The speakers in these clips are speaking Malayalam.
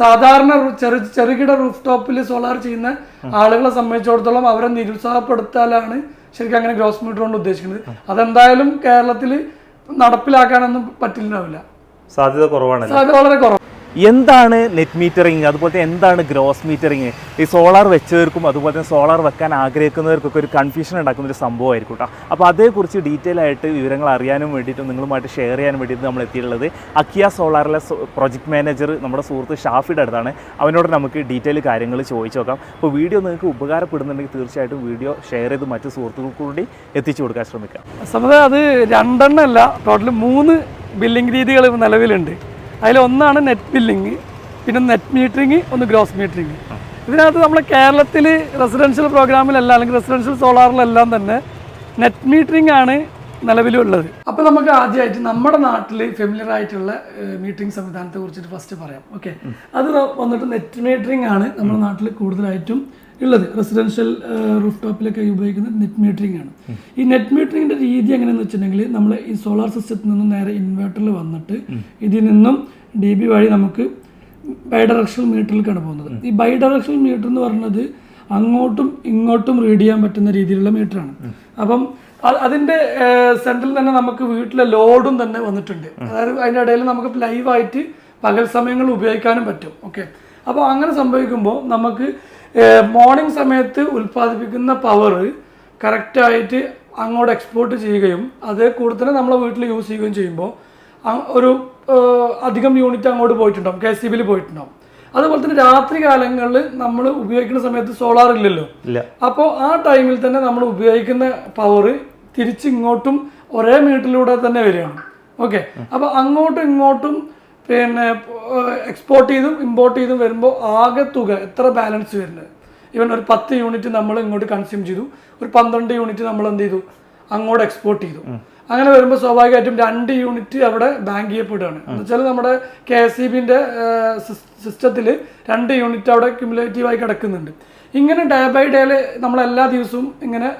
സാധാരണ ചെറു ചെറുകിട റൂഫ് ടോപ്പിൽ സോളാർ ചെയ്യുന്ന ആളുകളെ സംബന്ധിച്ചിടത്തോളം അവരെ നിരുത്സാഹപ്പെടുത്താലാണ് ശരിക്കും അങ്ങനെ ഗ്രോസ് മീറ്റർ കൊണ്ട് ഉദ്ദേശിക്കുന്നത്. അതെന്തായാലും കേരളത്തിൽ നടപ്പിലാക്കാനൊന്നും പറ്റില്ലാവില്ല. സാധ്യത കുറവാണ് സാധ്യത വളരെ കുറവ്. എന്താണ് നെറ്റ് മീറ്ററിങ് അതുപോലെ തന്നെ എന്താണ് ഗ്രോസ് മീറ്ററിങ് ഈ സോളാർ വെച്ചവർക്കും അതുപോലെ തന്നെ സോളാർ വെക്കാൻ ആഗ്രഹിക്കുന്നവർക്കൊക്കെ ഒരു കൺഫ്യൂഷൻ ഉണ്ടാക്കുന്ന ഒരു സംഭവമായിരിക്കും കേട്ടോ. അപ്പോൾ അതേക്കുറിച്ച് ഡീറ്റെയിൽ ആയിട്ട് വിവരങ്ങൾ അറിയാനും വേണ്ടിയിട്ട് നിങ്ങളുമായിട്ട് ഷെയർ ചെയ്യാൻ വേണ്ടിയിട്ട് നമ്മൾ എത്തിയിട്ടുള്ളത് അക്കിയ സോളാറിലെ പ്രൊജക്ട് മാനേജർ നമ്മുടെ സുഹൃത്ത് ഷാഫിയുടെ അടുത്താണ്. അവനോട് നമുക്ക് ഡീറ്റെയിൽ കാര്യങ്ങൾ ചോദിച്ചു നോക്കാം. അപ്പോൾ വീഡിയോ നിങ്ങൾക്ക് ഉപകാരപ്പെടുന്നുണ്ടെങ്കിൽ തീർച്ചയായിട്ടും വീഡിയോ ഷെയർ ചെയ്ത് മറ്റു സുഹൃത്തുക്കൾക്ക് കൂടി എത്തിച്ചു കൊടുക്കാൻ ശ്രമിക്കാം. സമത അത് രണ്ടെണ്ണമല്ല ടോട്ടൽ മൂന്ന് ബില്ലിംഗ് രീതികൾ നിലവിലുണ്ട്. അതിൽ ഒന്നാണ് നെറ്റ് ബില്ലിങ് പിന്നെ നെറ്റ് മീറ്ററിങ് ഒന്ന് ഗ്രോസ് മീറ്ററിങ് ഇതിനകത്ത് നമ്മൾ കേരളത്തിൽ റെസിഡൻഷ്യൽ പ്രോഗ്രാമിലല്ല അല്ലെങ്കിൽ റെസിഡൻഷ്യൽ സോളാറിലെല്ലാം തന്നെ നെറ്റ് മീറ്ററിംഗ് ആണ് നിലവിലുള്ളത്. അപ്പോൾ നമുക്ക് ആദ്യമായിട്ട് നമ്മുടെ നാട്ടിൽ ഫെമിലിയർ ആയിട്ടുള്ള മീറ്ററിംഗ് സംവിധാനത്തെ കുറിച്ചിട്ട് ഫസ്റ്റ് പറയാം. ഓക്കെ അത് വന്നിട്ട് നെറ്റ് മീറ്ററിംഗ് ആണ് നമ്മുടെ നാട്ടിൽ കൂടുതലായിട്ടും ഉള്ളത്. റെസിഡൻഷ്യൽ റൂഫ് ടോപ്പിലൊക്കെ ഉപയോഗിക്കുന്നത് നെറ്റ് മീറ്ററിംഗ് ആണ്. ഈ നെറ്റ് മീറ്ററിംഗിന്റെ രീതി എങ്ങനെയാണെന്ന് വെച്ചിട്ടുണ്ടെങ്കിൽ നമ്മൾ ഈ സോളാർ സിസ്റ്റത്തിൽ നിന്നും നേരെ ഇൻവേർട്ടറിൽ വന്നിട്ട് ഇതിൽ നിന്നും ഡി ബി വഴി നമുക്ക് ബൈ ഡയറക്ഷണൽ മീറ്ററിലേക്കാണ് പോകുന്നത്. ഈ ബൈ ഡയറക്ഷണൽ മീറ്റർ എന്ന് പറയുന്നത് അങ്ങോട്ടും ഇങ്ങോട്ടും റീഡ് ചെയ്യാൻ പറ്റുന്ന രീതിയിലുള്ള മീറ്ററാണ് അപ്പം അതിന്റെ സെന്ററിൽ തന്നെ നമുക്ക് വീട്ടിലെ ലോഡും തന്നെ വന്നിട്ടുണ്ട്. അതായത് അതിന്റെ ഇടയിൽ നമുക്ക് ലൈവായിട്ട് പകൽ സമയങ്ങൾ ഉപയോഗിക്കാനും പറ്റും. ഓക്കെ അപ്പോൾ അങ്ങനെ സംഭവിക്കുമ്പോൾ നമുക്ക് മോർണിംഗ് സമയത്ത് ഉൽപ്പാദിപ്പിക്കുന്ന പവർ കറക്റ്റായിട്ട് അങ്ങോട്ട് എക്സ്പോർട്ട് ചെയ്യുകയും അത് കൂടുതൽ നമ്മളെ വീട്ടിൽ യൂസ് ചെയ്യുകയും ചെയ്യുമ്പോൾ ഒരു അധികം യൂണിറ്റ് അങ്ങോട്ട് പോയിട്ടുണ്ടാവും കെ സി ബിയിൽ പോയിട്ടുണ്ടാവും. അതുപോലെ തന്നെ രാത്രി കാലങ്ങളിൽ നമ്മൾ ഉപയോഗിക്കുന്ന സമയത്ത് സോളാർ ഇല്ലല്ലോ. അപ്പോൾ ആ ടൈമിൽ തന്നെ നമ്മൾ ഉപയോഗിക്കുന്ന പവർ തിരിച്ച് ഇങ്ങോട്ടും ഒരേ മീറ്ററിലൂടെ തന്നെ വരികയാണ്. ഓക്കെ അപ്പോൾ അങ്ങോട്ടും ഇങ്ങോട്ടും പിന്നെ എക്സ്പോർട്ട് ചെയ്തും ഇമ്പോർട്ട് ചെയ്തും വരുമ്പോൾ ആകെ തുക എത്ര ബാലൻസ് വരുന്നത്? ഇവൻ ഒരു പത്ത് യൂണിറ്റ് നമ്മൾ ഇങ്ങോട്ട് കൺസ്യൂം ചെയ്തു. ഒരു പന്ത്രണ്ട് യൂണിറ്റ് നമ്മൾ എന്ത് ചെയ്തു? അങ്ങോട്ട് എക്സ്പോർട്ട് ചെയ്തു. അങ്ങനെ വരുമ്പോൾ സ്വാഭാവികമായിട്ടും രണ്ട് യൂണിറ്റ് അവിടെ ബാങ്ക് ചെയ്യപ്പെടുകയാണ്. എന്ന് വെച്ചാൽ നമ്മുടെ കെ എസ് ഇ ബിന്റെ സിസ്റ്റത്തിൽ രണ്ട് യൂണിറ്റ് അവിടെ ക്യുമുലേറ്റീവായി കിടക്കുന്നുണ്ട്. ഇങ്ങനെ ഡേ ബൈ ഡേയിൽ നമ്മൾ എല്ലാ ദിവസവും ഇങ്ങനെ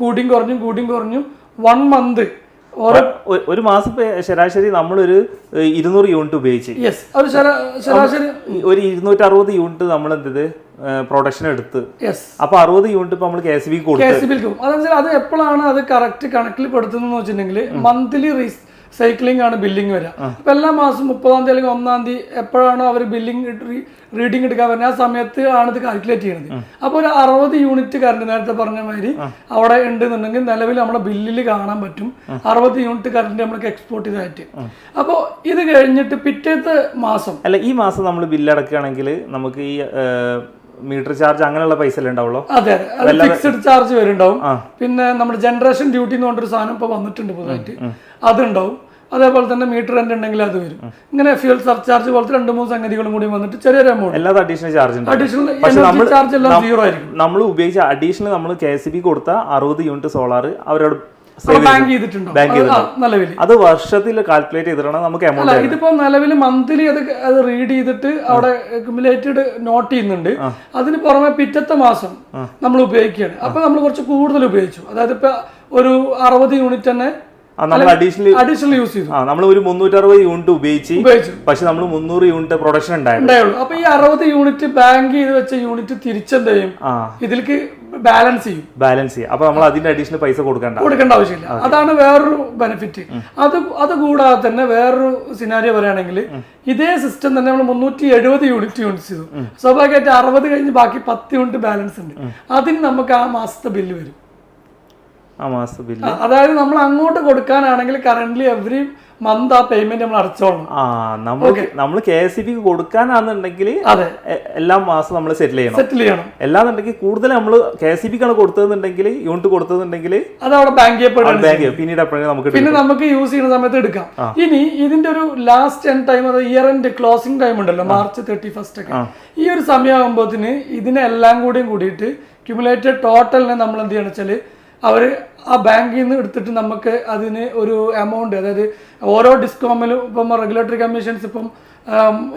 കൂടിയും കുറഞ്ഞും കൂടിയും കുറഞ്ഞും വൺ മന്ത് ഒരു മാസം ശരാശരി നമ്മളൊരു ഒരു ഇരുന്നൂറ് യൂണിറ്റ് ഉപയോഗിച്ച്. ഒരു ശരാശരി ഒരു ഇരുന്നൂറ്റി അറുപത് യൂണിറ്റ് നമ്മൾ എന്തത് പ്രൊഡക്ഷൻ എടുത്ത്. അപ്പൊ അറുപത് യൂണിറ്റ് ഇപ്പൊ നമ്മൾ കെ എസ് ബി കൊടുക്കും. അത് എപ്പോഴാണ് അത് കറക്റ്റ് കണക്കിൽ പെടുത്തുന്നത് വെച്ചിട്ടുണ്ടെങ്കിൽ മന്ത്ലി സൈക്ലിംഗ് ആണ് ബില്ലിംഗ് വരിക അപ്പൊ എല്ലാ മാസം മുപ്പതാം തീയതി അല്ലെങ്കിൽ ഒന്നാം തീയതി എപ്പോഴാണോ അവർ ബില്ലിംഗ് റീഡിംഗ് എടുക്കാൻ വരുന്നത്. ആ സമയത്ത് ആണ് ഇത് കാൽക്കുലേറ്റ് ചെയ്യുന്നത് അപ്പോൾ ഒരു അറുപത് യൂണിറ്റ് കറണ്ട് നേരത്തെ പറഞ്ഞ മാതിരി അവിടെ ഉണ്ടെന്നുണ്ടെങ്കിൽ നിലവിൽ നമ്മുടെ ബില്ലിൽ കാണാൻ പറ്റും. അറുപത് യൂണിറ്റ് കറണ്ട് നമ്മൾക്ക് എക്സ്പോർട്ട് ചെയ്തായിട്ട്. അപ്പോൾ ഇത് കഴിഞ്ഞിട്ട് പിറ്റേത്തെ മാസം അല്ല ഈ മാസം നമ്മൾ ബില്ല് അടക്കുകയാണെങ്കിൽ നമുക്ക് ഈ മീറ്റർ ചാർജ് അങ്ങനെയുള്ള പൈസ ഉണ്ടാവുള്ളൂ? അതെ അതെ. ഫിക്സ്ഡ് ചാർജ് വരുന്നുണ്ടാവും പിന്നെ നമ്മുടെ ജനറേഷൻ ഡ്യൂട്ടി എന്ന് പറഞ്ഞൊരു സാധനം ഇപ്പോൾ വന്നിട്ടുണ്ട് പുതുതായിട്ട്. അതുണ്ടാവും. അതേപോലെ തന്നെ മീറ്റർ റെന്റ് ഉണ്ടെങ്കിൽ അത് വരും. ഇങ്ങനെ ഫ്യൂൽ സർചാർജ് പോലത്തെ രണ്ട് മൂന്ന് സംഗതികളും കൂടി വന്നിട്ട് ചെറിയൊരു എമൗണ്ട് എല്ലാ അഡീഷണൽ ചാർജ് അഡീഷണൽ ചാർജ് എല്ലാം സീറോ ആയിരിക്കും. നമ്മൾ ഉപയോഗിച്ച അഡീഷണൽ നമ്മൾ കെ എസ് ബി കൊടുത്ത അറുപത് യൂണിറ്റ് സോളാർ അവരോട് ബാങ്ക് ചെയ്തിട്ടുണ്ടോ? അത് വർഷത്തിൽ കാൽക്കുലേറ്റ് ചെയ്തിട്ടാണ് നമുക്ക് എമൗണ്ട് ഇതിപ്പോ നിലവിൽ മന്ത്ലി അത് അത് റീഡ് ചെയ്തിട്ട് അവിടെ അക്യുമുലേറ്റഡ് നോട്ട് ചെയ്യുന്നുണ്ട്. അതിന് പുറമെ പിറ്റത്തെ മാസം നമ്മൾ ഉപയോഗിക്കുകയാണ്. അപ്പൊ നമ്മൾ കുറച്ച് കൂടുതൽ ഉപയോഗിച്ചു. അതായത് ഇപ്പൊ ഒരു അറുപത് യൂണിറ്റ് തന്നെ നമ്മൾ അഡീഷണൽ അഡീഷണൽ യൂസ് ചെയ്തു. നമ്മൾ ഒരു മുന്നൂറ്ററുപത് യൂണിറ്റ് ഉപയോഗിച്ച് പക്ഷെ നമ്മൾ മുന്നൂറ് യൂണിറ്റ് പ്രൊഡക്ഷൻ ഉണ്ടായിരുന്നു. അപ്പൊ ഈ അറുപത് യൂണിറ്റ് ബാങ്ക് ചെയ്ത് വെച്ച യൂണിറ്റ് തിരിച്ചെന്ത് ചെയ്യും? ഇതിലേക്ക് ബാലൻസ് ചെയ്യും. ബാലൻസ് ചെയ്യും അപ്പൊ നമ്മൾ അതിന്റെ അഡീഷണൽ പൈസ കൊടുക്കണ്ട. കൊടുക്കേണ്ട ആവശ്യമില്ല. അതാണ് വേറൊരു ബെനിഫിറ്റ് അത് അത് കൂടാതെ തന്നെ വേറൊരു സിനാരിയോ പറയുകയാണെങ്കിൽ ഇതേ സിസ്റ്റം തന്നെ നമ്മൾ മുന്നൂറ്റി എഴുപത് യൂണിറ്റ് യൂണിറ്റ് ചെയ്തു സ്വാഭാവികമായിട്ട് അറുപത് കഴിഞ്ഞ് ബാക്കി പത്ത് യൂണിറ്റ് ബാലൻസ് ഉണ്ട്. അതിന് നമുക്ക് ആ മാസത്തെ ബില്ല് വരും. ആ മാസം ബില്ല് അതായത് നമ്മൾ അങ്ങോട്ട് കൊടുക്കാനാണെങ്കിൽ കറന്റ് എവറി മന്ത് ആ പേയ്മെന്റ് നമ്മൾ അടച്ചോളണം. ആ നമ്മൾ നമ്മൾ കെ എസ് ബി കൊടുക്കാനാണെന്നുണ്ടെങ്കിൽ അതെ. എല്ലാ മാസം നമ്മൾ സെറ്റിൽ ചെയ്യണം. സെറ്റിൽ ചെയ്യണം. എല്ലാന്നുണ്ടെങ്കിൽ കൂടുതൽ നമ്മൾ കെ എസ് ബിക്കാണ് കൊടുത്തതെന്നുണ്ടെങ്കിൽ യൂണിറ്റ് കൊടുത്തതെന്നുണ്ടെങ്കിൽ അത് അവിടെ ബാങ്ക് ബാങ്ക് പിന്നീട് നമുക്ക് പിന്നെ നമുക്ക് യൂസ് ചെയ്യുന്ന സമയത്ത് എടുക്കാം. ഇനി ഇതിന്റെ ഒരു ലാസ്റ്റ് എൻഡ് ടൈം അത് ഇയർ എൻഡ് ക്ലോസിംഗ് ടൈം ഉണ്ടല്ലോ മാർച്ച് തേർട്ടി ഫസ്റ്റ് ഒക്കെ. ഈ ഒരു സമയമാകുമ്പോഴത്തിന് ഇതിനെല്ലാം കൂടിയും കൂടിയിട്ട് ക്യുമുലേറ്റഡ് ടോട്ടലിനെ നമ്മൾ എന്ത് ചെയ്യണം വെച്ചാൽ അവർ ആ ബാങ്കിൽ നിന്ന് എടുത്തിട്ട് നമുക്ക് അതിന് ഒരു എമൗണ്ട് അതായത് ഓരോ ഡിസ്കോമിലും ഇപ്പം റെഗുലേറ്ററി കമ്മീഷൻസ് ഇപ്പം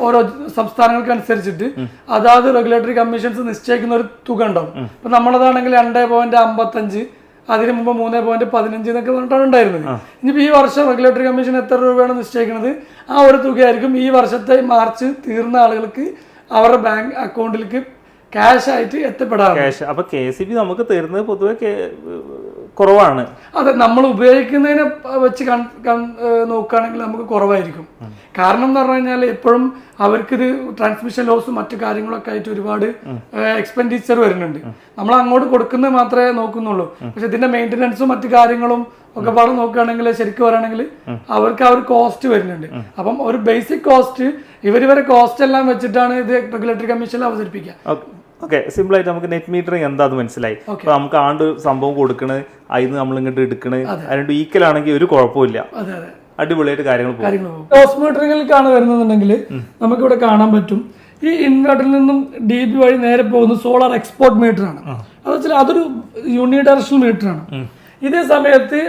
ഓരോ സംസ്ഥാനങ്ങൾക്ക് അനുസരിച്ചിട്ട് അതാത് റെഗുലേറ്ററി കമ്മീഷൻസ് നിശ്ചയിക്കുന്ന ഒരു തുക ഉണ്ടാവും. ഇപ്പം നമ്മളതാണെങ്കിൽ രണ്ടേ പോയിന്റ് അമ്പത്തഞ്ച് അതിന് മുമ്പ് മൂന്ന് പോയിന്റ് പതിനഞ്ച് എന്നൊക്കെ പറഞ്ഞിട്ടാണ് ഉണ്ടായിരുന്നത്. ഇനിയിപ്പോൾ ഈ വർഷം റെഗുലേറ്ററി കമ്മീഷൻ എത്ര രൂപയാണ് നിശ്ചയിക്കുന്നത്? ആ ഒരു തുകയായിരിക്കും ഈ വർഷത്തെ മാർച്ച് തീർന്ന ആളുകൾക്ക് അവരുടെ ബാങ്ക് അക്കൗണ്ടിലേക്ക് ക്യാഷ് ആയിട്ട് എത്തപ്പെടാം ക്യാഷ് അപ്പൊ കെ സി ബി നമുക്ക് തരുന്നത് പൊതുവെ കുറവാണ്. അതെ നമ്മൾ ഉപയോഗിക്കുന്നതിനെ വെച്ച് നോക്കുകയാണെങ്കിൽ നമുക്ക് കുറവായിരിക്കും. കാരണം എന്ന് പറഞ്ഞു കഴിഞ്ഞാൽ എപ്പോഴും അവർക്കിത് ട്രാൻസ്മിഷൻ ലോസും മറ്റു കാര്യങ്ങളൊക്കെ ആയിട്ട് ഒരുപാട് എക്സ്പെൻഡിച്ചർ വരുന്നുണ്ട്. നമ്മൾ അങ്ങോട്ട് കൊടുക്കുന്നത് മാത്രമേ നോക്കുന്നുള്ളൂ. പക്ഷെ ഇതിന്റെ മെയിന്റനൻസും മറ്റു കാര്യങ്ങളും ഒക്കെ പാടെ നോക്കുകയാണെങ്കിൽ ശരിക്കും പറയുകയാണെങ്കിൽ അവർക്ക് ആ ഒരു കോസ്റ്റ് വരുന്നുണ്ട്. അപ്പം ഒരു ബേസിക് കോസ്റ്റ് ഇവർ ഇവരെ കോസ്റ്റ് എല്ലാം വെച്ചിട്ടാണ് ഇത് റെഗുലേറ്ററി കമ്മീഷനിൽ അവതരിപ്പിക്കുക. ഓക്കെ സിമ്പിൾ ആയിട്ട് നമുക്ക് നെറ്റ് മീറ്ററിങ് അത് മനസ്സിലായി. അപ്പൊ നമുക്ക് ആണ്ട് ഒരു സംഭവം കൊടുക്കണത് അതിന് നമ്മൾ ഇങ്ങോട്ട് എടുക്കണത് അതിനോട് ഈക്വൽ ആണെങ്കിൽ ഒരു കുഴപ്പമില്ല. അടിപൊളിയായിട്ട് കാര്യങ്ങൾ പോകും. കോസ്മോട്രിങ്ങിലേക്കാണ് വരുന്നതെന്നുണ്ടെങ്കിൽ നമുക്കിവിടെ കാണാൻ പറ്റും. ഈ ഇൻവെർട്ടറിൽ നിന്നും ഡി ബി വഴി നേരെ പോകുന്ന സോളാർ എക്സ്പോർട്ട് മീറ്റർ ആണ്. അത് വെച്ചാൽ അതൊരു യൂണിഡയറക്ഷണൽ മീറ്റർ ആണ്. ഇതേ സമയത്ത്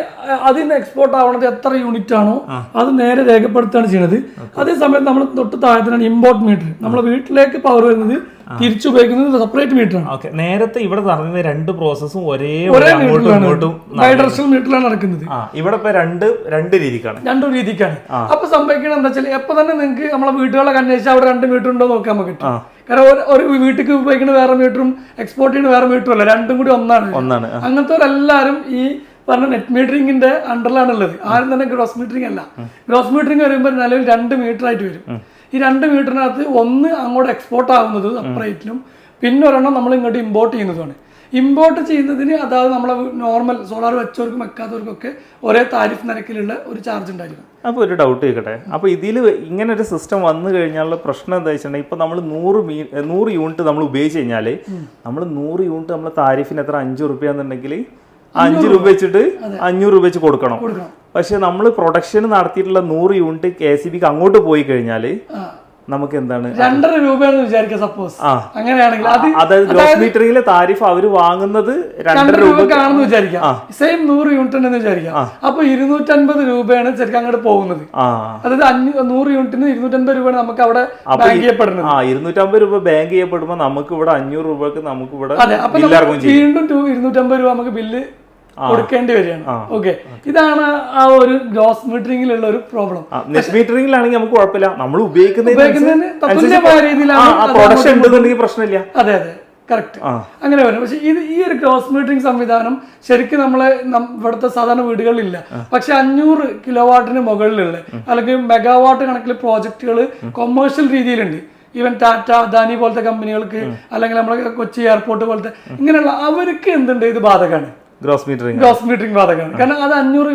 അതിന് എക്സ്പോർട്ട് ആവണത് എത്ര യൂണിറ്റ് ആണോ അത് നേരെ രേഖപ്പെടുത്തുകയാണ് ചെയ്യുന്നത്. അതേ സമയത്ത് നമ്മൾ തൊട്ട് താഴത്തിനാണ് ഇമ്പോർട്ട് മീറ്റർ നമ്മുടെ വീട്ടിലേക്ക് പവർ വരുന്നത് തിരിച്ചു ഉപയോഗിക്കുന്നത് സെപ്പറേറ്റ് മീറ്ററാണ് ആണ്. ഓക്കെ. നേരത്തെ ഇവിടെ നടന്നത് രണ്ട് പ്രോസസ്സും ഒരേ ഒരേ അങ്ങോട്ടും മീറ്ററിലാണ് നടക്കുന്നത്. ഇവിടെ ഇപ്പൊ രണ്ട് രണ്ട് രീതിക്കാണ്. രണ്ടു രീതിക്കാണ്. അപ്പൊ സംഭവിക്കണം എന്താ വെച്ചാൽ എപ്പൊ തന്നെ നിങ്ങൾക്ക് നമ്മളെ വീട്ടുകളൊക്കെ അന്വേഷിച്ചാൽ അവിടെ രണ്ട് മീറ്റർ ഉണ്ടോ നോക്കാൻ പറ്റും. കാരണം ഒരു- വീട്ടിൽ ഉപയോഗിക്കുന്ന വേറെ മീറ്ററും എക്സ്പോർട്ട് ചെയ്യുന്ന വേറെ മീറ്ററും അല്ല. രണ്ടും കൂടി ഒന്നാണ്. ഒന്നാണ് അങ്ങനത്തെ ഈ പറഞ്ഞ നെറ്റ് മീറ്ററിംഗിന്റെ അണ്ടറിലാണ് ഉള്ളത്. ആരും തന്നെ ഗ്രോസ് മീറ്ററിംഗ് അല്ല. ഗ്രോസ് മീറ്ററിംഗ് വരുമ്പോൾ നിലവിൽ രണ്ട് മീറ്റർ ആയിട്ട് വരും. ഈ രണ്ട് മീറ്ററിനകത്ത് ഒന്ന് അങ്ങോട്ട് എക്സ്പോർട്ട് ആവുന്നത് സെപ്പറേറ്റിലും പിന്നെ ഒരെണ്ണം നമ്മൾ ഇങ്ങോട്ട് ഇമ്പോർട്ട് ചെയ്യുന്നതുമാണ്. ഇമ്പോർട്ട് ചെയ്യുന്നതിന് അതായത് നമ്മളെ നോർമൽ സോളാർ വെച്ചവർക്കും വെക്കാത്തവർക്കൊക്കെ ഒരേ താരിഫ് നിരക്കിലുള്ള ഒരു ചാർജ് ഉണ്ടായിരിക്കും അപ്പോൾ ഒരു ഡൗട്ട് ചോദിക്കട്ടെ? അപ്പോൾ ഇതിൽ ഇങ്ങനെ ഒരു സിസ്റ്റം വന്നു കഴിഞ്ഞാലുള്ള പ്രശ്നം എന്താ വെച്ചിട്ടുണ്ടെങ്കിൽ ഇപ്പോൾ നമ്മൾ നൂറ് മീ നൂറ് യൂണിറ്റ് നമ്മൾ ഉപയോഗിച്ച് കഴിഞ്ഞാൽ നമ്മൾ നൂറ് യൂണിറ്റ് നമ്മൾ താരിഫിന് എത്ര? അഞ്ച് റുപ്യ എന്നുണ്ടെങ്കിൽ അഞ്ച് രൂപ വെച്ചിട്ട് അഞ്ഞൂറ് രൂപ വെച്ച് കൊടുക്കണം. പക്ഷെ നമ്മൾ പ്രൊഡക്ഷൻ നടത്തിയിട്ടുള്ള നൂറ് യൂണിറ്റ് കെ സി ബിക്ക് അങ്ങോട്ട് പോയി കഴിഞ്ഞാൽ നമുക്ക് എന്താണ് രണ്ടര രൂപയാണെന്ന് വിചാരിക്കുക സപ്പോസ് അങ്ങനെയാണെങ്കിൽ അതായത് ഗ്രോസ് മീറ്ററിലെ താരിഫ് അവർ വാങ്ങുന്നത് രണ്ടര രണ്ടര രൂപ രൂപക്കാണെന്ന് വിചാരിക്കാം സെയിം നൂറ് യൂണിറ്റ് ഉണ്ടെന്ന് വിചാരിക്കാം അപ്പൊ ഇരുന്നൂറ്റൻപത് രൂപയാണ് ശരിക്കും അങ്ങോട്ട് പോകുന്നത്. അതായത് നൂറ് യൂണിറ്റിന് ഇരുന്നൂറ്റൻപത് രൂപയാണ് നമുക്ക് അവിടെ ബാങ്ക് ചെയ്യപ്പെടുന്നത്. ആ ഇരുന്നൂറ്റമ്പത് രൂപ ബാങ്ക് ചെയ്യപ്പെടുമ്പോൾ നമുക്ക് ഇവിടെ അഞ്ഞൂറ് രൂപക്ക് നമുക്ക് ഇവിടെ അതെ അപ്പൊ വീണ്ടും ഇരുന്നൂറ്റമ്പത് രൂപ നമുക്ക് ബില്ല് കൊടുക്കേണ്ടി വരികയാണ്. ഓക്കെ ഇതാണ് ആ ഒരു ഗ്രോസ് മീറ്ററിംഗിലുള്ള ഒരു പ്രോബ്ലം നെറ്റ് മീറ്ററിംഗിലാണെങ്കിൽ നമുക്ക് കുഴപ്പമില്ല. നമ്മൾ ഉപയോഗിക്കുന്ന ഉപയോഗിക്കുന്നതിന് രീതിയിലാണ് പ്രശ്നമില്ല. അതെ അതെ. കറക്റ്റ് അങ്ങനെ വരും. പക്ഷെ ഇത് ഈ ഒരു ക്രോസ് മീറ്ററിംഗ് സംവിധാനം ശരിക്കും നമ്മളെ ഇവിടുത്തെ സാധാരണ വീടുകളിലില്ല. പക്ഷെ അഞ്ഞൂറ് കിലോ വാട്ടിന് മുകളിലുള്ള അല്ലെങ്കിൽ മെഗാവാട്ട് കണക്കിൽ പ്രോജക്റ്റുകൾ കൊമേഴ്ഷ്യൽ രീതിയിലുണ്ട്. ഈവൻ ടാറ്റ അദാനി പോലത്തെ കമ്പനികൾക്ക് അല്ലെങ്കിൽ നമ്മളെ കൊച്ചി എയർപോർട്ട് പോലത്തെ ഇങ്ങനെയുള്ള അവർക്ക് എന്തുണ്ട് ഇത് ബാധകമാണ്? ഗ്രോസ് മീറ്ററിംഗ് ഗ്രോസ് മീറ്ററിംഗ് ബാധകമാണ് കാരണം അത് അഞ്ഞൂറ്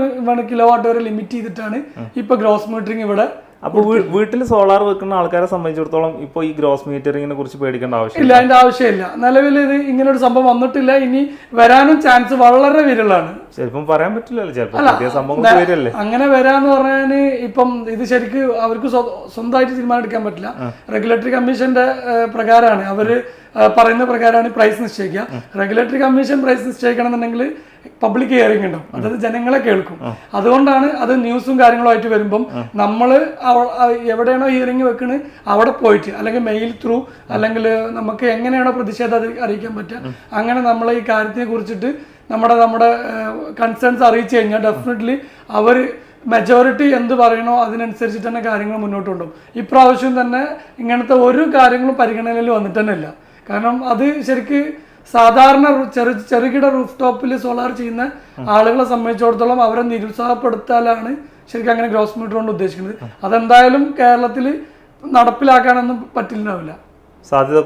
കിലോ വാട്ട് വരെ ലിമിറ്റ് ചെയ്തിട്ടാണ് ഇപ്പൊ ഗ്രോസ് മീറ്ററിംഗ് ഇവിടെ അപ്പൊ വീട്ടിൽ സോളാർ വെക്കുന്ന ആൾക്കാരെ സംബന്ധിച്ചിടത്തോളം ഇപ്പൊ ഈ ഗ്രോസ് മീറ്ററിങ്ങിനെ കുറിച്ച് പേടിക്കേണ്ട ആവശ്യം ഇല്ല അതിന്റെ ആവശ്യമില്ല. നിലവിൽ ഇത് ഇങ്ങനെ ഒരു സംഭവം വന്നിട്ടില്ല. ഇനി വരാനും ചാൻസ് വളരെ വിരളാണ് ചിലപ്പം പറയാൻ പറ്റില്ലല്ലോ ചിലപ്പോൾ സംഭവം വരല്ലേ? അങ്ങനെ വരാന്ന് പറഞ്ഞാൽ ഇപ്പം ഇത് ശരിക്കും അവർക്ക് സ്വന്തമായിട്ട് തീരുമാനം എടുക്കാൻ പറ്റില്ല. റെഗുലേറ്ററി കമ്മീഷന്റെ പ്രകാരമാണ് അവർ പറയുന്ന പ്രകാരമാണ് പ്രൈസ് നിശ്ചയിക്കുക. റെഗുലേറ്ററി കമ്മീഷൻ പ്രൈസ് നിശ്ചയിക്കണമെന്നുണ്ടെങ്കിൽ പബ്ലിക് ഹിയറിംഗ് ഉണ്ടാവും. അതായത് ജനങ്ങളെ കേൾക്കും. അതുകൊണ്ടാണ് അത് ന്യൂസും കാര്യങ്ങളുമായിട്ട് വരുമ്പം നമ്മൾ എവിടെയാണോ ഹിയറിംഗ് വെക്കുന്നത് അവിടെ പോയിട്ട് അല്ലെങ്കിൽ മെയിൽ ത്രൂ അല്ലെങ്കിൽ നമുക്ക് എങ്ങനെയാണോ പ്രതിഷേധം അറിയിക്കാൻ പറ്റുക അങ്ങനെ നമ്മൾ ഈ കാര്യത്തിനെ കുറിച്ചിട്ട് നമ്മുടെ നമ്മുടെ കൺസേൺസ് അറിയിച്ചു കഴിഞ്ഞാൽ ഡെഫിനറ്റ്ലി അവർ മെജോറിറ്റി എന്ത് പറയണോ അതിനനുസരിച്ചിട്ട് തന്നെ കാര്യങ്ങൾ മുന്നോട്ട് കൊണ്ടുപോകും. ഇപ്രാവശ്യം തന്നെ ഇങ്ങനത്തെ ഒരു കാര്യങ്ങളും പരിഗണനയിൽ വന്നിട്ട് തന്നെ ഇല്ല. കാരണം അത് ശരിക്ക് സാധാരണ ചെറു ചെറുകിട റൂഫ് ടോപ്പിൽ സോളാർ ചെയ്യുന്ന ആളുകളെ സംബന്ധിച്ചിടത്തോളം അവരെ നിരുത്സാഹപ്പെടുത്താലാണ് ശരിക്കും അങ്ങനെ ഗ്രോസ് മീറ്റർ കൊണ്ട് ഉദ്ദേശിക്കുന്നത്. അതെന്തായാലും കേരളത്തിൽ നടപ്പിലാക്കാനൊന്നും പറ്റില്ലാവില്ല. സാധ്യത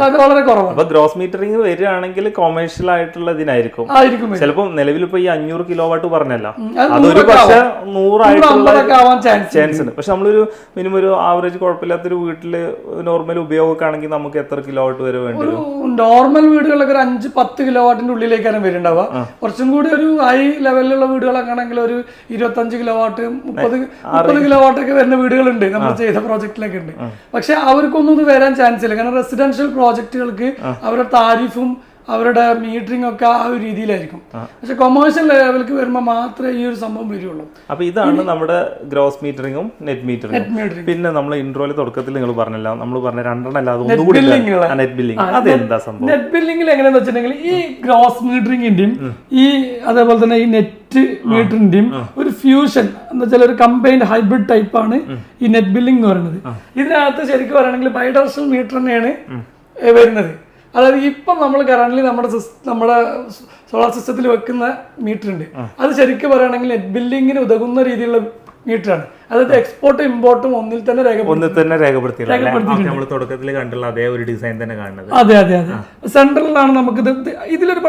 സാധ്യത വളരെ കുറവാണ്. അപ്പൊ ഗ്രോസ് മീറ്ററിംഗ് വരികയാണെങ്കിൽ കൊമേഴ്ഷ്യൽ ആയിട്ടുള്ള ഇതിനായിരിക്കും. ആയിരിക്കും വരിക. നിലവിൽ ഇപ്പൊ ഈ അഞ്ഞൂറ് കിലോ വാട്ട് പറഞ്ഞല്ല അത് അതൊരു പക്ഷെ നൂറ് നൂറായിട്ടുള്ള ചാൻസ് ഉണ്ട്. പക്ഷെ നമ്മളൊരു മിനിമം ഒരു ആവറേജ് കുഴപ്പമില്ലാത്തൊരു വീട്ടിൽ നോർമൽ ഉപയോഗമൊക്കെ ആണെങ്കിൽ നമുക്ക് എത്ര കിലോ വാട്ട് വരെ വേണ്ടി നോർമൽ വീടുകളൊക്കെ ഒരു അഞ്ച് പത്ത് കിലോ വാട്ടിന്റെ ഉള്ളിലേക്കാണ് വരുന്നുണ്ടാവുക. കുറച്ചും കൂടി ഒരു ഹൈ ലെവലിലുള്ള വീടുകളൊക്കെ ആണെങ്കിൽ ഒരു ഇരുപത്തഞ്ച് കിലോ വാട്ട് മുപ്പത് മുപ്പത് കിലോ വാട്ടൊക്കെ വരുന്ന വീടുകളുണ്ട് നമ്മൾ ചെയ്ത പ്രോജക്റ്റിലൊക്കെ ഉണ്ട്. പക്ഷെ അവർക്കൊന്നും ഇത് വരാൻ ചാൻസ് ഇല്ല. കാരണം റെസിഡൻഷ്യൽ പ്രോജക്റ്റുകൾക്ക് അവരുടെ താരിഫും അവരുടെ മീറ്ററിംഗ് ഒക്കെ ആ ഒരു രീതിയിലായിരിക്കും. പക്ഷെ കൊമേഴ്ഷ്യൽ ലെവലിലേക്ക് വരുമ്പോൾ മാത്രമേ ഈ ഒരു സംഭവം വരുള്ളൂ. അപ്പൊ ഇതാണ് നമ്മുടെ ഗ്രോസ് മീറ്ററിംഗും നെറ്റ് metering. പിന്നെ നമ്മൾ ഇൻട്രോയിൽ തുടക്കത്തിൽ നിങ്ങൾ പറഞ്ഞല്ലോ നമ്മൾ പറഞ്ഞ രണ്ടെണ്ണം അല്ലാതെ ഒന്നുകൂടി നെറ്റ് ബില്ലിംഗ് അതെന്താ സംഭവം? നെറ്റ് ബില്ലിംഗിൽ എങ്ങനെയാന്ന് വെച്ചിട്ടുണ്ടെങ്കിൽ ഈ ഗ്രോസ് മീറ്ററിംഗിന്റെയും ഈ അതേപോലെ തന്നെ ഈ നെറ്റ് മീറ്ററിന്റെയും ഒരു ഫ്യൂഷൻ എന്ന് വെച്ചാൽ ഒരു കമ്പൈൻഡ് ഹൈബ്രിഡ് ടൈപ്പ് ആണ് ഈ നെറ്റ് ബില്ലിംഗ് എന്ന് പറയുന്നത്. ഇതിനകത്ത് ശരിക്കും പറയുകയാണെങ്കിൽ ബൈഡോസൽ മീറ്റർ തന്നെയാണ് വരുന്നത്. അതായത് ഇപ്പം നമ്മൾ കറണ്ട്ലി നമ്മുടെ നമ്മുടെ സോളാർ സിസ്റ്റത്തിൽ വെക്കുന്ന മീറ്റർ ഉണ്ട്. അത് ശരിക്കും പറയുകയാണെങ്കിൽ നെറ്റ് ബില്ലിങ്ങിന് ഉതകുന്ന രീതിയിലുള്ള മീറ്ററാണ് അതായത് എക്സ്പോർട്ടും ഇമ്പോർട്ടും ഒന്നിൽ തന്നെ രേഖപ്പെടുത്തി ഒന്നിൽ തന്നെ നമ്മൾ തുടക്കത്തിൽ കണ്ടുള്ള അതേ ഒരു ഡിസൈൻ തന്നെ കാണുന്നത്. അതെ അതെ അതെ. സെൻട്രലിലാണ് നമുക്ക് ഇത്. ഇത് ഇതിലൊരു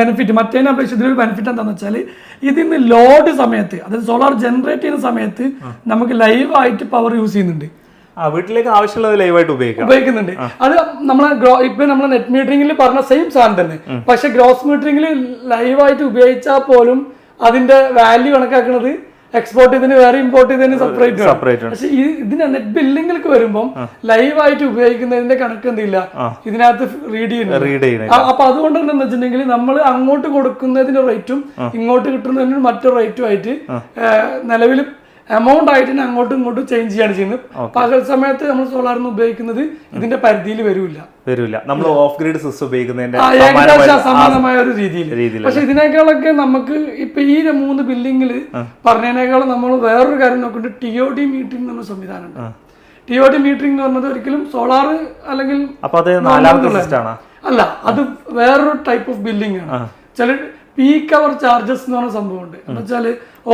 ബെനിഫിറ്റ് മറ്റേതിനെ അപേക്ഷിച്ച് ഇതിലൊരു ബെനിഫിറ്റ് എന്താണെന്ന് വെച്ചാൽ ഇതിന്ന് ലോഡ് സമയത്ത് അതായത് സോളാർ ജനറേറ്റ് ചെയ്യുന്ന സമയത്ത് നമുക്ക് ലൈവ് ആയിട്ട് പവർ യൂസ് ചെയ്യുന്നുണ്ട്. വീട്ടിലേക്ക് ആവശ്യമുള്ളത് ലൈവായിട്ട് ഉപയോഗിക്കാം. ഉപയോഗിക്കുന്നുണ്ട്. അത് നമ്മളെ ഗ്രോ ഇപ്പൊ നമ്മളെ നെറ്റ് മീറ്ററിംഗിൽ പറഞ്ഞ സെയിം സാധനം തന്നെ. പക്ഷെ ഗ്രോസ് മീറ്ററിംഗിൽ ലൈവായിട്ട് ഉപയോഗിച്ചാൽ പോലും അതിന്റെ വാല്യൂ കണക്കാക്കുന്നത് എക്സ്പോർട്ട് ചെയ്തതിന് വേറെ ഇമ്പോർട്ട് ചെയ്തതിന് സെപ്പറേറ്റ് സെപ്പറേറ്റ് പക്ഷെ ഇതിന് നെറ്റ് ബില്ലിംഗിലേക്ക് വരുമ്പോൾ ലൈവായിട്ട് ഉപയോഗിക്കുന്നതിന്റെ കണക്ക് എന്തില്ല? ഇതിനകത്ത് റീഡ് ചെയ്യുന്നത് റീഡ് ചെയ്യണേ ആ, അപ്പൊ അതുകൊണ്ട് തന്നെ വെച്ചിട്ടുണ്ടെങ്കിൽ നമ്മൾ അങ്ങോട്ട് കൊടുക്കുന്നതിന്റെ റേറ്റും ഇങ്ങോട്ട് കിട്ടുന്നതിന് മറ്റൊരു റേറ്റും ആയിട്ട് നിലവിൽ എമൗണ്ട് ആയിട്ട് തന്നെ അങ്ങോട്ടും ഇങ്ങോട്ടും ചേഞ്ച് ചെയ്യാണ് ചെയ്യുന്നത്. പകൽ സമയത്ത് നമ്മൾ സോളാറിന് ഉപയോഗിക്കുന്നത് ഇതിന്റെ പരിധിയിൽ വരില്ല. വരില്ല. നമ്മൾ ഓഫ് ഗ്രിഡ് സിസ്റ്റം ഉപയോഗിക്കുന്നതിന്റെ ആ, അസമാനമായ ഒരു രീതിയിൽ. പക്ഷെ ഇതിനേക്കാളൊക്കെ നമുക്ക് ഇപ്പൊ ഈ മൂന്ന് ബില്ലിങ്ങിൽ പറഞ്ഞതിനേക്കാളും നമ്മൾ വേറൊരു കാര്യം നോക്കുന്നുണ്ട്. ടി ഒ ഡി മീറ്റിംഗ് എന്ന സംവിധാനമുണ്ട്. ടി ഒ ഡി മീറ്റിംഗ് എന്ന് പറഞ്ഞത് ഒരിക്കലും സോളാർ അല്ലെങ്കിൽ അല്ല അത് വേറൊരു ടൈപ്പ് ഓഫ് ബില്ലിംഗ് ആണ്. ചില പീക്ക് അവർ ചാർജസ് എന്ന് പറഞ്ഞ സംഭവമുണ്ട്. എന്ന് വെച്ചാൽ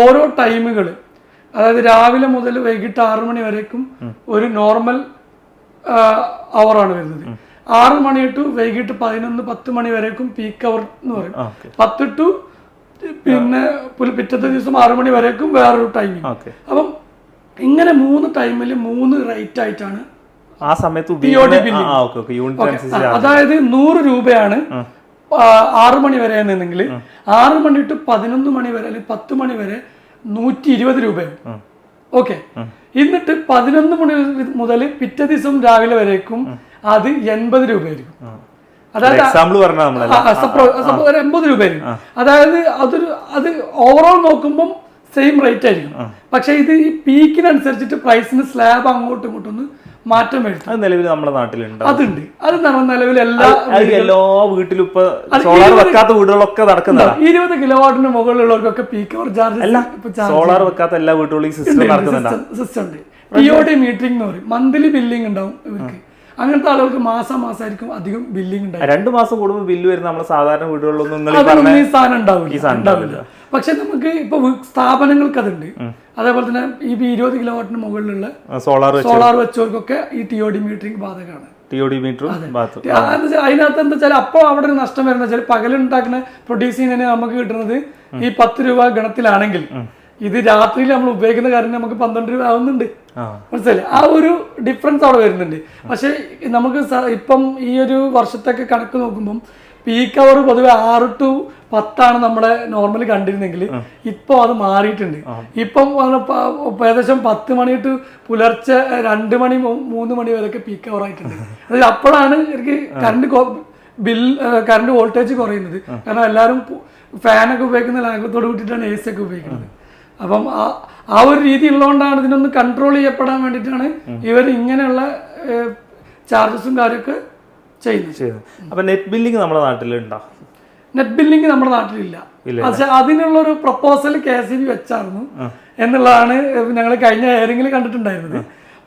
ഓരോ ടൈമുകൾ അതായത് രാവിലെ മുതൽ വൈകിട്ട് ആറു മണി വരേക്കും ഒരു നോർമൽ അവറാണ് വരുന്നത്. ആറ് മണി ടു വൈകിട്ട് പതിനൊന്ന് പത്ത് മണി വരേക്കും പീക്ക് അവർ എന്ന് പറയും. പത്ത് ടു പിന്നെ പിറ്റത്തെ ദിവസം ആറു മണി വരേക്കും വേറൊരു ടൈമിങ് അപ്പം ഇങ്ങനെ മൂന്ന് ടൈമിൽ മൂന്ന് റേറ്റ് ആയിട്ടാണ് ആ സമയത്ത് അതായത് നൂറ് രൂപയാണ് ആറു മണി വരെ എന്നെങ്കിൽ ആറ് മണി ടു പതിനൊന്ന് മണി വരെ അല്ലെങ്കിൽ പത്ത് മണി വരെ നൂറ്റി ഇരുപത് രൂപയാവും ഓക്കെ. എന്നിട്ട് പതിനൊന്ന് മണി മുതൽ പിറ്റേ ദിവസം രാവിലെ വരേക്കും അത് എൺപത് രൂപയായിരിക്കും. അതായത് എക്സാമ്പിൾ എൺപത് രൂപയായിരിക്കും. അതായത് അതൊരു അത് ഓവറോൾ നോക്കുമ്പം സെയിം റേറ്റ് ആയിരിക്കും. പക്ഷെ ഇത് ഈ പീക്കിനനുസരിച്ചിട്ട് പ്രൈസിന് സ്ലാബ് അങ്ങോട്ടും ഇങ്ങോട്ടും ഒന്ന് മാറ്റം വരുത്തും. അത് നിലവിൽ നമ്മുടെ നാട്ടിലുണ്ട്. അതുണ്ട്. അത് നിലവിൽ എല്ലാ എല്ലാ വീട്ടിലും ഇപ്പൊ സോളാർ വെക്കാത്ത വീടുകളൊക്കെ നടക്കുന്നതാ. ഇരുപത് കിലോ വാട്ടിന് മുകളിലുള്ളവർക്കൊക്കെ പീക്ക് അവർ ചാർജ് അല്ല സോളാർ വെക്കാത്ത എല്ലാ വീടുകളിലും സിസ്റ്റം നടക്കുന്നുണ്ട്? സിസ്റ്റം ഉണ്ട്. പി ഒ ഡി മീറ്ററിംഗ് എന്ന് പറയും. മന്ത്ലി ബില്ലിംഗ് ഉണ്ടാവും ഇവർക്ക്. അങ്ങനത്തെ ആളുകൾക്ക് മാസം മാസമായിരിക്കും അധികം ബില്ലിംഗ് ഉണ്ടാവും രണ്ടു മാസം കൂടുമ്പോൾ ബില്ല് വരുന്ന നമ്മുടെ സാധാരണ വീടുകളിലൊന്നും ഈ സാധനം ഉണ്ടാവില്ല. പക്ഷെ നമുക്ക് ഇപ്പൊ സ്ഥാപനങ്ങൾക്ക് അതുണ്ട് അതേപോലെ തന്നെ ഈ ഇരുപത് കിലോ വാട്ടിന് മുകളിലുള്ള സോളാർ സോളാർ വെച്ചവർക്കൊക്കെ ഈ ടി ഒ ഡി മീറ്ററിംഗ് ബാധകമാണ്. ടി ഒ ഡി മീറ്ററും അതിനകത്ത് എന്താ വെച്ചാൽ അപ്പോൾ അവിടെ ഒരു നഷ്ടം വരുന്ന വെച്ചാൽ പകലുണ്ടാക്കുന്ന പ്രൊഡ്യൂസ് ചെയ്യുന്നതിന് നമുക്ക് കിട്ടുന്നത് ഈ പത്ത് രൂപ ഗണത്തിലാണെങ്കിൽ. ഇത് രാത്രിയിൽ നമ്മൾ ഉപയോഗിക്കുന്ന കാര്യം നമുക്ക് പന്ത്രണ്ട് രൂപ ആവുന്നുണ്ട്. മനസ്സിലായി ആ ഒരു ഡിഫറൻസ് അവിടെ വരുന്നുണ്ട്. പക്ഷെ നമുക്ക് ഇപ്പം ഈ ഒരു വർഷത്തൊക്കെ കണക്ക് നോക്കുമ്പം പീക്ക് അവർ പൊതുവെ ആറ് ടു പത്താണ് നമ്മുടെ നോർമലി കണ്ടിരുന്നെങ്കിൽ ഇപ്പോൾ അത് മാറിയിട്ടുണ്ട്. ഇപ്പം ഏകദേശം പത്ത് മണി ടു പുലർച്ചെ രണ്ട് മണി മൂന്ന് മണി വരെയൊക്കെ പീക്ക് അവർ ആയിട്ടുണ്ട്. അതായത് അപ്പോഴാണ് എനിക്ക് കറണ്ട് ബിൽ കറണ്ട് വോൾട്ടേജ് കുറയുന്നത്. കാരണം എല്ലാവരും ഫാനൊക്കെ ഉപയോഗിക്കുന്ന ലാഘവത്തോട് കൂട്ടിയിട്ടാണ് എ സി ഒക്കെ ഉപയോഗിക്കുന്നത്. അപ്പം ആ- ഒരു രീതി ഉള്ളതുകൊണ്ടാണ് ഇതിനൊന്ന് കൺട്രോൾ ചെയ്യപ്പെടാൻ വേണ്ടിയിട്ടാണ് ഇവർ ഇങ്ങനെയുള്ള ചാർജസും കാര്യമൊക്കെ ചെയ്യുന്നത്. അപ്പൊ നെറ്റ് ബില്ലിംഗ് നമ്മുടെ നാട്ടിലുണ്ടോ? നെറ്റ് ബില്ലിംഗ് നമ്മുടെ നാട്ടിലില്ല. പക്ഷെ അതിനുള്ള ഒരു proposal K S E B വെച്ചായിരുന്നു എന്നുള്ളതാണ് ഞങ്ങൾ കഴിഞ്ഞ ഹെയറിംഗിൽ കണ്ടിട്ടുണ്ടായിരുന്നത്.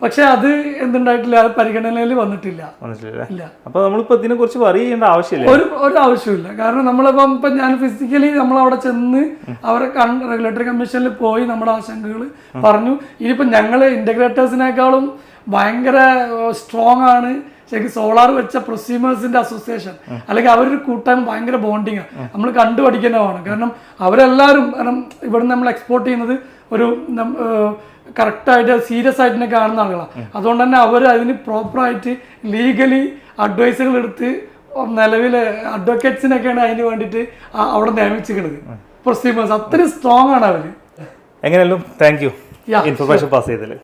പക്ഷെ അത് എന്തുണ്ടായിട്ടില്ല അത് പരിഗണനയിൽ വന്നിട്ടില്ല. മനസ്സിലായില്ലേ ഇല്ല. അപ്പൊ നമ്മളിപ്പോ ഇതിനെ കുറിച്ച് വറി ചെയ്യേണ്ട ആവശ്യമില്ല. ഒരു ഒരു ആവശ്യമില്ല കാരണം നമ്മളിപ്പം ഇപ്പൊ ഞാൻ ഫിസിക്കലി നമ്മൾ അവിടെ ചെന്ന് അവരെ റെഗുലേറ്ററി കമ്മീഷനിൽ പോയി നമ്മുടെ ആശങ്കകൾ പറഞ്ഞു. ഇനിയിപ്പം ഞങ്ങൾ ഇന്റഗ്രേറ്റേഴ്സിനേക്കാളും ഭയങ്കര സ്ട്രോങ് ആണ്. ശരിക്കും സോളാർ വെച്ച പ്രൊസ്യൂമേഴ്സിന്റെ അസോസിയേഷൻ. അല്ലെങ്കിൽ അവരൊരു കൂട്ടായ്മ ഭയങ്കര ബോണ്ടിങ് നമ്മൾ കണ്ടു പഠിക്കുന്നതാണ്. കാരണം അവരെല്ലാവരും കാരണം ഇവിടെ നമ്മൾ എക്സ്പോർട്ട് ചെയ്യുന്നത് ഒരു കറക്റ്റായിട്ട് സീരിയസ് ആയിട്ട് തന്നെ കാണുന്ന ആളുകളാണ് അതുകൊണ്ട് തന്നെ അവർ അതിന് പ്രോപ്പറായിട്ട് ലീഗലി അഡ്വൈസുകൾ എടുത്ത് നിലവിലെ അഡ്വക്കേറ്റ്സിനൊക്കെയാണ് അതിന് വേണ്ടിയിട്ട് അവിടെ നിയമിച്ചിരിക്കുന്നത്. പ്രൊസീമേഴ്സ് അത്രയും സ്ട്രോങ് ആണ് അവർ എങ്ങനെയല്ലോ താങ്ക് യു ഇൻഫർമേഷൻ പാസ് ചെയ്തതിൽ